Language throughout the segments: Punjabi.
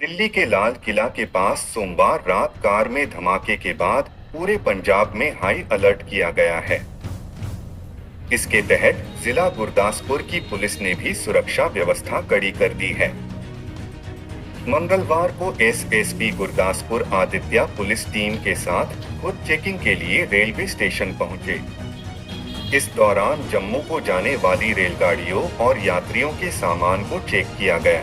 दिल्ली के लाल किला के पास सोमवार रात कार में धमाके के बाद पूरे पंजाब में हाई अलर्ट किया गया है। इसके तहत जिला गुरदासपुर की पुलिस ने भी सुरक्षा व्यवस्था कड़ी कर दी है। मंगलवार को SSP Gurdaspur Aditya police team के साथ खुद चेकिंग के लिए रेलवे स्टेशन पहुँचे। इस दौरान जम्मू को जाने वाली रेलगाड़ियों और यात्रियों के सामान को चेक किया गया।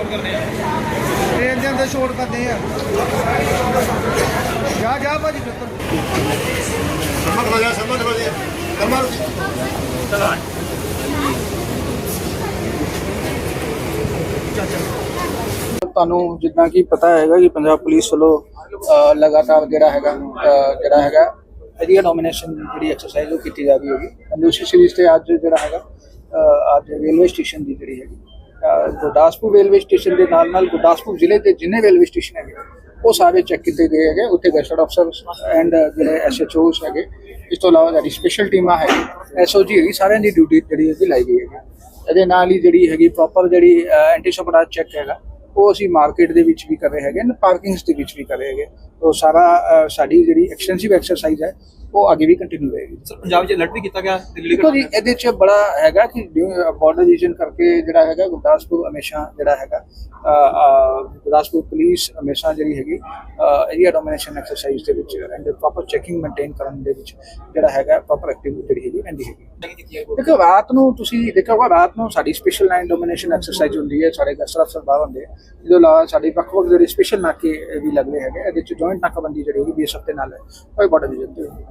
ਸ਼ੋਟ ਕਰਦੇ ਆ। ਟ੍ਰੇਨ ਦੇ ਅੰਦਰ ਸ਼ੋਟ ਕਰਦੇ ਆ। ਜਾ ਜਾ ਭਾਜੀ ਫਿਰ ਸਰਮਾ ਖਲੋ ਜਾ ਸਰਮਾ ਖਲੋ ਜਾ। ਸਰਮਾ ਚਲ। ਆ ਤੁਹਾਨੂੰ ਜਿੰਨਾ ਕੀ ਪਤਾ ਹੈਗਾ ਕਿ ਪੰਜਾਬ ਪੁਲਿਸ ਵੱਲੋਂ ਲਗਾਤਾਰ ਜਿਹੜਾ ਹੈਗਾ ਜਿਹੜਾ ਹੈਗਾ ਇਹਦੀ ਨੋਮੀਨੇਸ਼ਨ ਜਿਹੜੀ ਐਕਸਰਸਾਈਜ਼ ਉਹ ਕੀਤੀ ਜਾ ਰਹੀ ਹੈਗੀ। ਅਨੁਸ਼ੀ ਸੀਰੀਜ਼ ਤੇ ਅੱਜ ਜਿਹੜਾ ਹੈਗਾ ਅੱਜ ਰੇਲਵੇ ਸਟੇਸ਼ਨ ਦੀ ਜਿਹੜੀ ਹੈਗੀ। ਗੁਰਦਾਸਪੁਰ ਰੇਲਵੇ ਸਟੇਸ਼ਨ ਦੇ ਨਾਲ ਨਾਲ ਗੁਰਦਾਸਪੁਰ ਜ਼ਿਲ੍ਹੇ ਦੇ ਜਿੰਨੇ ਰੇਲਵੇ ਸਟੇਸ਼ਨ ਹੈਗੇ, ਉਹ ਸਾਰੇ ਚੈੱਕ ਕੀਤੇ ਗਏ ਹੈਗੇ, ਉੱਥੇ ਗੈਸਟ ਅਫਸਰ ਐਂਡ ਜਿਹੜੇ ਐਸਐਚਓਸ ਹੈਗੇ, ਇਸ ਤੋਂ ਇਲਾਵਾ ਜਿਹੜੀ ਸਪੈਸ਼ਲ ਟੀਮਾਂ ਹੈਗੀ ਐਸਓਜੀ ਹੈਗੀ, ਸਾਰਿਆਂ ਦੀ ਡਿਊਟੀ ਜਿਹੜੀ ਹੈਗੀ, ਲਾਈ ਗਈ ਹੈਗੀ। ਇਹਦੇ ਨਾਲ ਹੀ ਜਿਹੜੀ ਹੈਗੀ ਪ੍ਰੋਪਰ ਜਿਹੜੀ ਐਂਟੀ ਸਪਰਾਜ ਚੈੱਕ ਹੈਗਾ, ਉਹ ਅਸੀਂ ਮਾਰਕੀਟ ਦੇ ਵਿੱਚ ਵੀ ਕਰ ਰਹੇ ਹੈਗੇ ਨੇ ਪਾਰਕਿੰਗਸ ਦੇ ਵਿੱਚ ਵੀ ਕਰ ਰਹੇ ਹੈਗੇ। ਉਹ ਸਾਰਾ ਸਾਡੀ ਜਿਹੜੀ ਐਕਸਟੈਂਸਿਵ ਐਕਸਰਸਾਈਜ਼ ਹੈ ਉਹ ਅੱਗੇ ਵੀ ਕੰਟੀਨਿਊ ਰਹੇਗੀ। ਸਰ ਪੰਜਾਬ 'ਚ ਅਲਰਟ ਵੀ ਕੀਤਾ ਗਿਆ ਦਿੱਲੀ ਦੇਖੋ ਜੀ ਇਹਦੇ ਚ ਬੜਾ ਹੈਗਾ ਕਿ ਬਾਰਡਰ ਰੀਜਨ ਕਰਕੇ ਜਿਹੜਾ ਹੈਗਾ ਗੁਰਦਾਸਪੁਰ ਹਮੇਸ਼ਾ ਜਿਹੜਾ ਹੈਗਾ ਗੁਰਦਾਸਪੁਰ ਪੁਲਿਸ ਹਮੇਸ਼ਾ ਜਿਹੜੀ ਹੈਗੀ ਏਰੀਆ ਡੋਮੀਨੇਸ਼ਨ ਐਕਸਰਸਾਈਜ਼ ਦੇ ਵਿੱਚ ਐਂਡ ਪ੍ਰੋਪਰ ਚੈਕਿੰਗ ਮੇਨਟੇਨ ਕਰਨ ਦੇ ਵਿੱਚ ਜਿਹੜਾ ਹੈਗਾ ਪ੍ਰੋਪਰ ਐਕਟਿਵਿਟੀ ਜਿਹੜੀ ਹੈਗੀ ਰਹਿੰਦੀ ਹੈਗੀ। ਦੇਖੋ ਰਾਤ ਨੂੰ ਤੁਸੀਂ ਦੇਖੋਗਾ ਰਾਤ ਨੂੰ ਸਾਡੀ ਸਪੈਸ਼ਲ ਲਾਈਨ ਡੋਮੀਨੇਸ਼ਨ ਐਕਸਰਸਾਈਜ਼ ਹੁੰਦੀ ਹੈ ਸਾਡੇ ਗਸਰ ਅਫਸਰ ਬਾਹਰ ਹੁੰਦੇ ਇਲਾਵਾ ਸਾਡੇ ਵੱਖ ਵੱਖ ਜਿਹੜੇ ਸਪੈਸ਼ਲ ਨਾਕੇ ਵੀ ਲੱਗਦੇ ਹੈਗੇ ਇਹਦੇ ਚ ਜੁਆਇੰਟ ਨਾਕਾਬੰਦੀ ਜਿਹੜੀ ਹੈਗੀ ਬੀਐਸਐਫ ਦੇ ਨਾਲ ਹੈ। ਉਹ ਬਾਰਡਰ ਰੀਜਨ ਤੇ ਹੁੰਦੀ